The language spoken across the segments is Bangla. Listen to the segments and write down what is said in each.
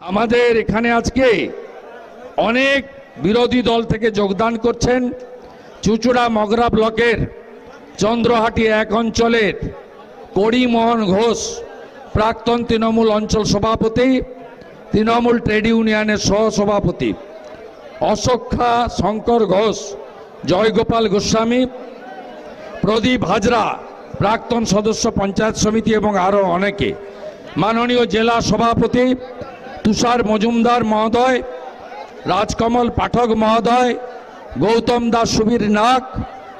আমাদের এখানে আজকে অনেক বিরোধী দল থেকে যোগদান করছেন চুচুড়া মগরা ব্লকের চন্দ্রহাটি এক অঞ্চলের করিমোহন ঘোষ, প্রাক্তন তৃণমূল অঞ্চল সভাপতি, তৃণমূল ট্রেড ইউনিয়নের সহ সভাপতি অশোক্ষা শঙ্কর ঘোষ, জয়গোপাল গোস্বামী, প্রদীপ হাজরা, প্রাক্তন সদস্য পঞ্চায়েত সমিতি এবং আরও অনেকে। মাননীয় জেলা সভাপতি তুষার মজুমদার মহোদয়, রাজকমল পাঠক মহোদয়, গৌতম দাস সুবীর নাগ,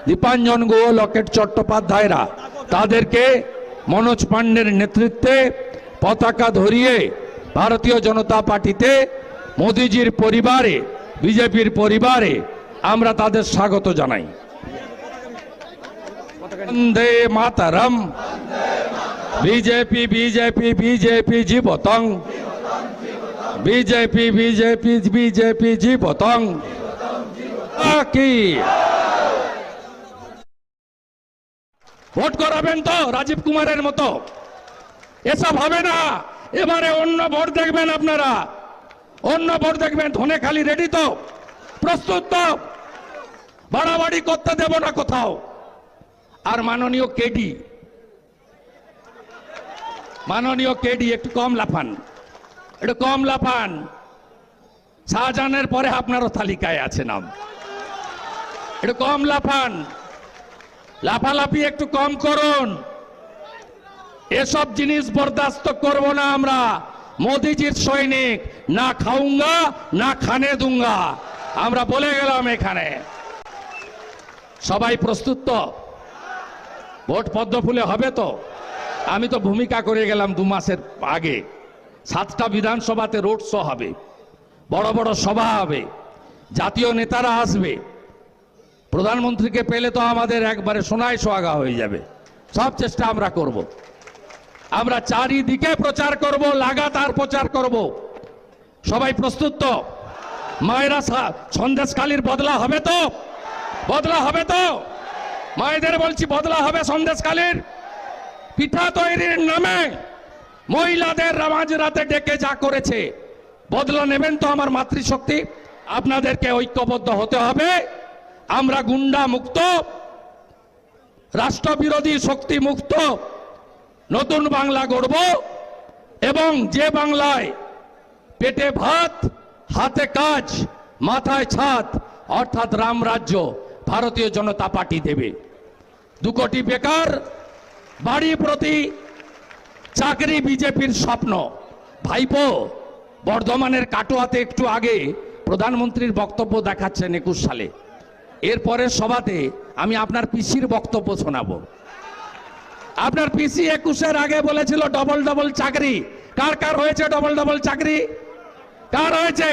দীপাঞ্জন গো লকেট চট্টোপাধ্যায়রা। তাদেরকে মনোজ পাণ্ডের নেতৃত্বে পতাকা ধরিয়ে ভারতীয় জনতা পার্টিতে মোদিজির পরিবারে, বিজেপির পরিবারে আমরা তাদের স্বাগত জানাই। Vande Mataram. BJP BJP BJP জীবতং। BJP BJP BJP, জীবতং। কি ভোট করাবেন তো রাজীব কুমারের মতো। এসব হবে না। এবারে অন্য ভোট দেখবেন আপনারা। অন্য ভোট দেখবেন, ধনে খালি রেডি তো। প্রস্তুত তো। বাড়াবাড়ি করতে দেব না কোথাও। আর মাননীয় কেডি? মাননীয় কেডি, একটু কম লাফান। একটু কম লাফান। শাহজাহানের পরে আপনারও তালিকায় আছে নাম। একটু কম লাফান। লাফালাফি একটু কম করুন। এসব জিনিস বরদাস্ত করব না আমরা। মোদিজির সৈনিক, না খাউঙ্গা, না খানে দুঙ্গা। আমরা বলে গেলাম এখানে। সবাই প্রস্তুত তো? ভোট পদ্ম ফুলে হবে তো? আমি তো ভূমিকা করে গেলাম দু মাসের আগে। সাতটা বিধানসভাতে রোড শো হবে। বড় বড় সভা হবে। জাতীয় নেতারা আসবে। প্রধানমন্ত্রীকে পেলে তো আমাদের একবারে সোনায় সোহাগা হয়ে যাবে। সব চেষ্টা আমরা করব। আমরা চারিদিকে প্রচার করব, লাগাতার প্রচার করব। সবাই প্রস্তুত তো? মায়েরা সন্দেশকালীর বদলা হবে তো? বদলা হবে তো? মায়েদের বলছি বদলা হবে সন্দেশকালীর পিঠা তৈরির নামে মহিলাদের মাঝ রাতে ডেকে যা করেছে, বদলা নেবেন তো আমার মাতৃশক্তি। আপনাদেরকে ঐক্যবদ্ধ হতে হবে। আমরা গুন্ডা মুক্ত, রাষ্ট্রবিরোধী শক্তি মুক্ত, নতুন বাংলা গড়ব এবং যে বাংলায় পেটে ভাত, হাতে কাজ, মাথায় ছাদ, অর্থাৎ রাম রাজ্য ভারতীয় জনতা পার্টি দেবে। দু কোটি বেকার বাড়ি প্রতি চাকরি বিজেপির স্বপ্ন। ভাইপো, বর্ধমানের কাটোয়াতে একটু আগে প্রধানমন্ত্রীর বক্তব্য দেখাচ্ছেন একুশ সালে। এরপরের সভাতে আমি আপনার পিসির বক্তব্য শোনাব। আপনার পিসি একুশের আগে বলেছিল, ডবল ডবল চাকরি। কার কার হয়েছে ডবল ডবল চাকরি? কার হয়েছে?